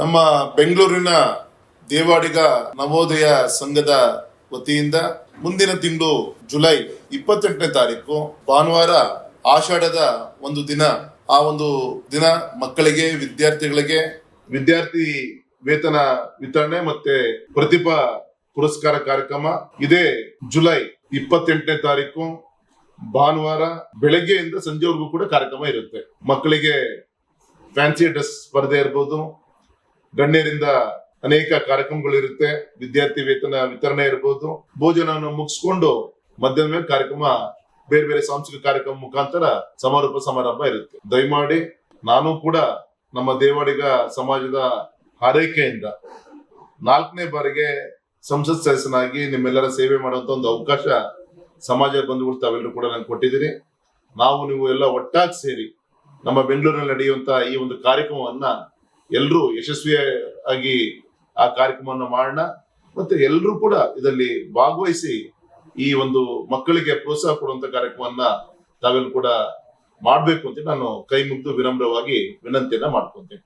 ನಮ್ಮ ಬೆಂಗಳೂರಿನ ದೇವಾಡಿಗ ನವೋದಯ ಸಂಘದ ವತಿಯಿಂದ ಮುಂದಿನ ತಿಂಗಳು ಜುಲೈ ಇಪ್ಪತ್ತೆಂಟನೇ ತಾರೀಕು ಭಾನುವಾರ ಆಷಾಢದ ಒಂದು ದಿನ. ಆ ಒಂದು ದಿನ ಮಕ್ಕಳಿಗೆ, ವಿದ್ಯಾರ್ಥಿಗಳಿಗೆ, ವಿದ್ಯಾರ್ಥಿ ವೇತನ ವಿತರಣೆ ಮತ್ತೆ ಪ್ರತಿಭಾ ಪುರಸ್ಕಾರ ಕಾರ್ಯಕ್ರಮ ಇದೇ ಜುಲೈ ಇಪ್ಪತ್ತೆಂಟನೇ ತಾರೀಕು ಭಾನುವಾರ ಬೆಳಗ್ಗೆಯಿಂದ ಸಂಜೆವರೆಗೂ ಕೂಡ ಕಾರ್ಯಕ್ರಮ ಇರುತ್ತೆ. ಮಕ್ಕಳಿಗೆ ಫ್ಯಾನ್ಸಿ ಡ್ರೆಸ್ ಸ್ಪರ್ಧೆ ಇರ್ಬೋದು ಗಣ್ಯರಿಂದ ಅನೇಕ ಕಾರ್ಯಕ್ರಮಗಳಿರುತ್ತೆ ವಿದ್ಯಾರ್ಥಿ ವೇತನ ವಿತರಣೆ ಇರ್ಬೋದು. ಭೋಜನವನ್ನು ಮುಗಿಸ್ಕೊಂಡು ಮಧ್ಯಾಹ್ನ ಮೇಲೆ ಕಾರ್ಯಕ್ರಮ, ಬೇರೆ ಬೇರೆ ಸಾಂಸ್ಕೃತಿಕ ಕಾರ್ಯಕ್ರಮ ಮುಖಾಂತರ ಸಮಾರೋಪ ಸಮಾರಂಭ ಇರುತ್ತೆ. ದಯಮಾಡಿ ನಾನು ಕೂಡ ನಮ್ಮ ದೇವಾಡಿಗ ಸಮಾಜದ ಹಾರೈಕೆಯಿಂದ ನಾಲ್ಕನೇ ಬಾರಿಗೆ ಸಂಸತ್ ಸದಸ್ಯನಾಗಿ ನಿಮ್ಮೆಲ್ಲರ ಸೇವೆ ಮಾಡುವಂತ ಒಂದು ಅವಕಾಶ ಸಮಾಜ ಬಂಧುಗಳು ತಾವೆಲ್ಲರೂ ಕೂಡ ನಂಗೆ ಕೊಟ್ಟಿದ್ದೀರಿ. ನಾವು ನೀವು ಎಲ್ಲ ಒಟ್ಟಾಗಿ ಸೇರಿ ನಮ್ಮ ಬೆಂಗಳೂರಿನಲ್ಲಿ ನಡೆಯುವಂತ ಈ ಒಂದು ಕಾರ್ಯಕ್ರಮವನ್ನ ಎಲ್ಲರೂ ಯಶಸ್ವಿಯಾಗಿ ಆ ಕಾರ್ಯಕ್ರಮವನ್ನು ಮಾಡೋಣ. ಮತ್ತೆ ಎಲ್ಲರೂ ಕೂಡ ಇದರಲ್ಲಿ ಭಾಗವಹಿಸಿ ಈ ಒಂದು ಮಕ್ಕಳಿಗೆ ಪ್ರೋತ್ಸಾಹ ಕೊಡುವಂತ ಕಾರ್ಯಕ್ರಮವನ್ನ ತಾವೆಲ್ಲ ಕೂಡ ಮಾಡ್ಬೇಕು ಅಂತ ನಾನು ಕೈ ಮುಗಿದು ವಿನಮ್ರವಾಗಿ ವಿನಂತಿಯನ್ನ ಮಾಡ್ಕೊಂತೀನಿ